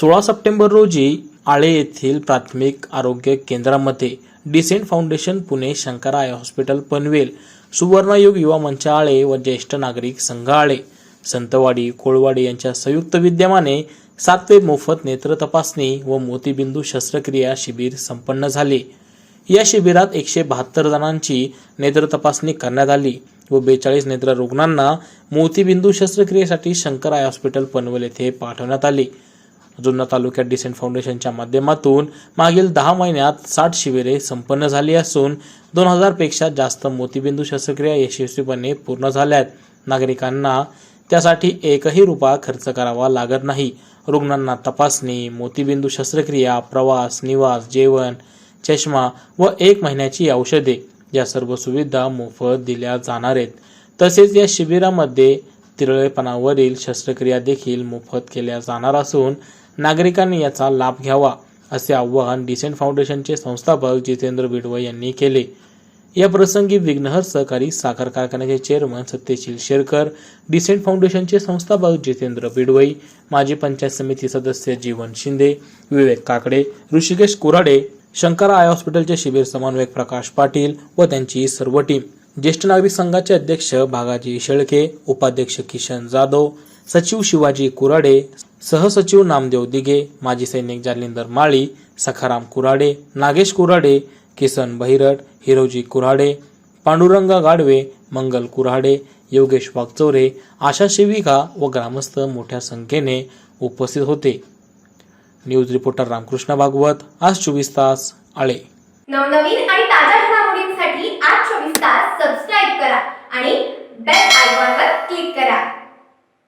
सोळा सप्टेंबर रोजी आळे येथील प्राथमिक आरोग्य केंद्रामध्ये decent foundation Pune Shankara eye hospital Panvel Suvarnayug Yuva Manch Ale व ज्येष्ठ नागरिक संघ आळे संतवाडी कोळवाडी यांच्या संयुक्त विद्यमाने सातवे मोफत नेत्र तपासणी व मोतीबिंदू शस्त्रक्रिया शिबिर संपन्न झाले. या शिबिरात एकशे बहात्तर जणांची नेत्र तपासणी करण्यात आली व बेचाळीस नेत्र रुग्णांना मोतीबिंदू शस्त्रक्रियेसाठी शंकर आय हॉस्पिटल पनवेल येथे पाठवण्यात आले. जुन्नर तालुक्यात डिसेंट फाउंडेशनच्या माध्यमातून मागील दहा महिन्यात साठ शिबिरे संपन्न झाली असून दोन हजारपेक्षा जास्त मोतीबिंदू शस्त्रक्रिया यशस्वीपणे पूर्ण झाल्यात नागरिकांना त्यासाठी एकही रुपया खर्च करावा लागत नाही. रुग्णांना तपासणी मोतीबिंदू शस्त्रक्रिया प्रवास निवास जेवण चष्मा व एक महिन्याची औषधे या सर्व सुविधा मोफत दिल्या जाणार आहेत. तसेच या शिबिरामध्ये तिरळेपणावरील शस्त्रक्रिया देखील मोफत केल्या जाणार असून नागरिकांनी याचा लाभ घ्यावा असे आवाहन डिसेंट फाउंडेशनचे संस्थापक जितेंद्र बिडवे यांनी केले. या प्रसंगी विघ्नहर सहकारी साखर कारखान्याचे चेअरमन सत्यशील शेरकर डिसेंट फाउंडेशनचे संस्थापक जितेंद्र बिडवई माजी पंचायत समिती सदस्य जीवन शिंदे विवेक काकडे ऋषिकेश कुराडे शंकरा आय हॉस्पिटलचे शिबिर समन्वयक प्रकाश पाटील व त्यांची सर्व टीम ज्येष्ठ नागरिक संघाचे अध्यक्ष भागाजी शेळके उपाध्यक्ष किशन जाधव सचिव शिवाजी कुराडे सहसचिव नामदेव दिगे माजी सैनिक जालिंदर माळी सखाराम कुराडे नागेश कुराडे किसन बहिरट हिरोजी कुऱ्हाडे पांडुरंग गाडवे मंगल कुऱ्हाडे योगेश वागचौरे आशा सेविका व ग्रामस्थ मोठ्या संख्येने उपस्थित होते. न्यूज रिपोर्टर रामकृष्ण भागवत आज चोवीस तास आळे. नवनवीन आणि ताज्या घडामोडींसाठी आज चोवीस तास सबस्क्राईब करा आणि